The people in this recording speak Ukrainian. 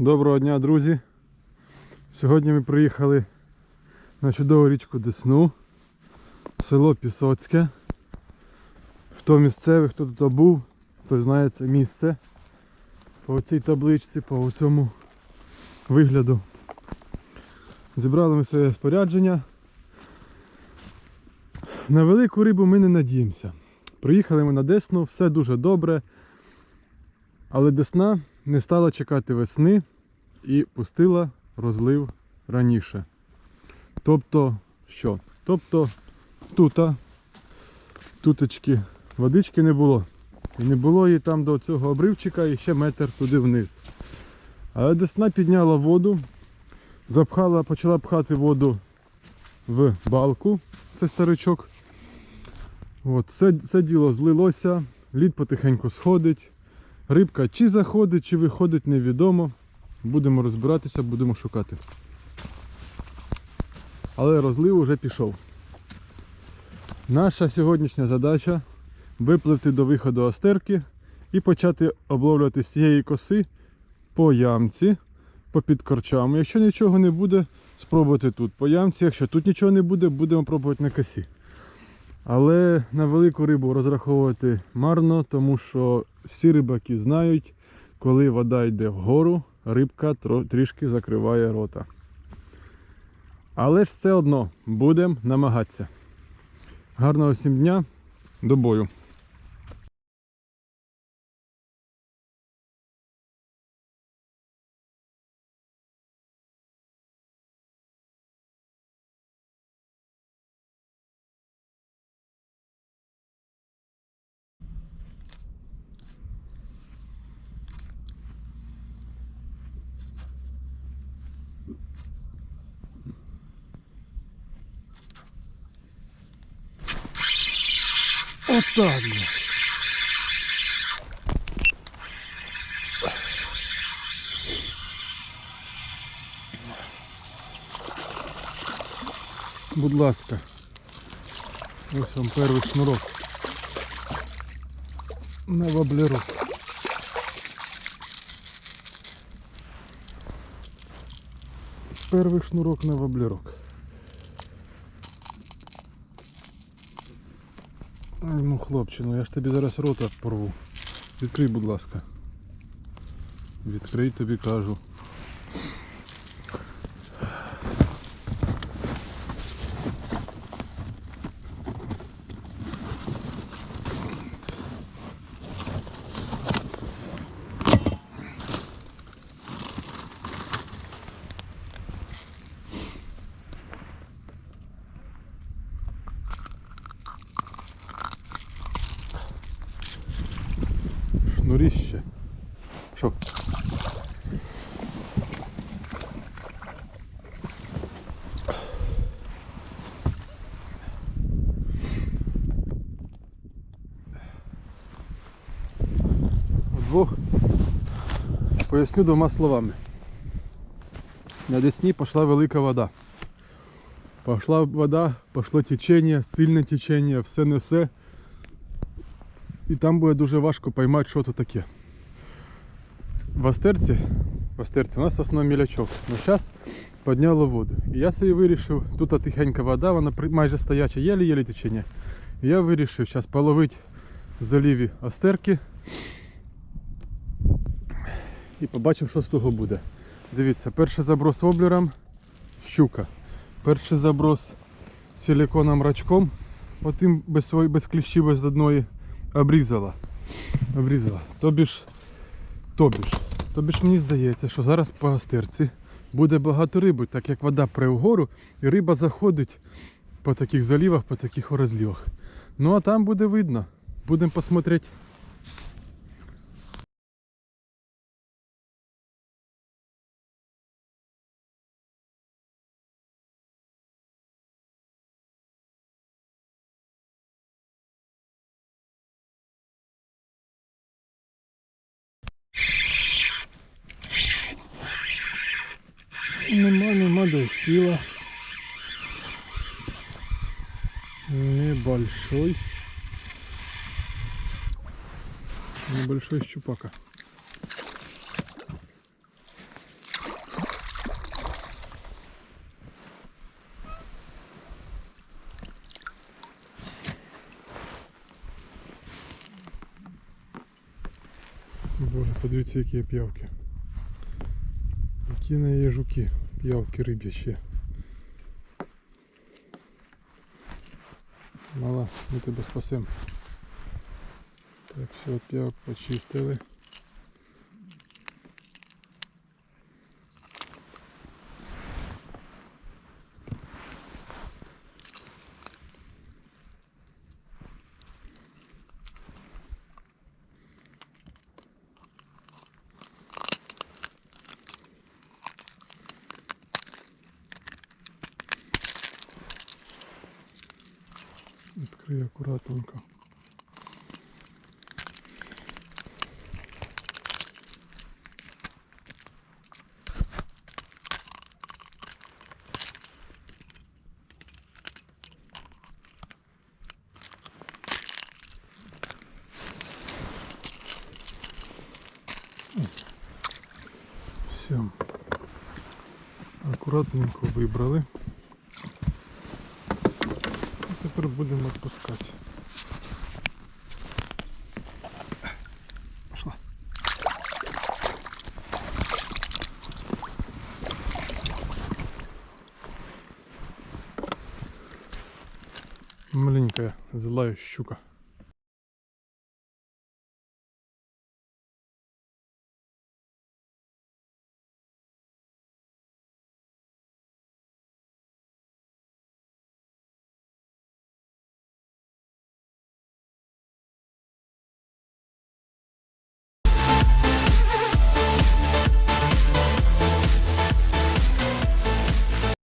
Доброго дня, друзі! Сьогодні ми приїхали на чудову річку Десну, село Пісоцьке. Хто місцевий, хто тут був, той знає це місце. По цій табличці, по цьому вигляду. Зібрали ми своє спорядження. На велику рибу ми не надіємося. Приїхали ми на Десну, все дуже добре. Але Десна не стала чекати весни і пустила розлив раніше. Тобто що? Тобто тута, туточки, водички не було. І не було її там до цього обривчика і ще метр туди вниз. Але Десна підняла воду, запхала, почала пхати воду в балку, це старичок. От, все, все діло злилося, лід потихеньку сходить. Рибка чи заходить, чи виходить, невідомо. Будемо розбиратися, будемо шукати. Але розлив уже пішов. Наша сьогоднішня задача випливти до виходу остерки і почати обловлювати з цієї коси по ямці, по під корчами. Якщо нічого не буде, спробувати тут по ямці. Якщо тут нічого не буде, будемо пробувати на косі. Але на велику рибу розраховувати марно, тому що всі рибаки знають, коли вода йде вгору, рибка трішки закриває рота. Але ж все одно будемо намагатися. Гарного всім дня, до бою. Отак. Будь ласка. Ось вам перший шнурок. На воблерок. Перший шнурок на воблерок. Ну хлопче, ну я ж тобі зараз рота порву. Відкрий, будь ласка. Відкрий тобі кажу. Шнуріще. Що? Поясню двома словами. На Десні пішла велика вода. Пошла вода, пошло течення, сильне течення, все несе. І там буде дуже важко поймати, що то таке. В Астерці, в Астерці у нас в мілячок. Ну зараз підняло воду. І я собі вирішив, тут тихенька вода, вона майже стояча, єлі-єлі течення. І я вирішив зараз половити в заліві Астерки. І побачимо, що з того буде. Дивіться, перший заброс воблером щука. Перший заброс силиконом рачком, отим без, без кліщів без одної обрізала. Обрізала. Тобі ж, тобі ж, тобі ж мені здається, що зараз по гастерці буде багато риби, так як вода пре вгору, і риба заходить по таких залівах, по таких розлівах. Ну а там буде видно. Будемо посмотрети. Нема, нема де сіла. Небольшой. Небольшой щупака. Боже, подивіться, які п'явки. Неї є жуки, п'явки риб'ячі. Мала, ми тебе спасем. Так, все, п'явок почистили. Відкрий акуратненько. Все. Акуратненько вибрали. Тепер будемо відпускати. Пошла. Маленькая злая щука.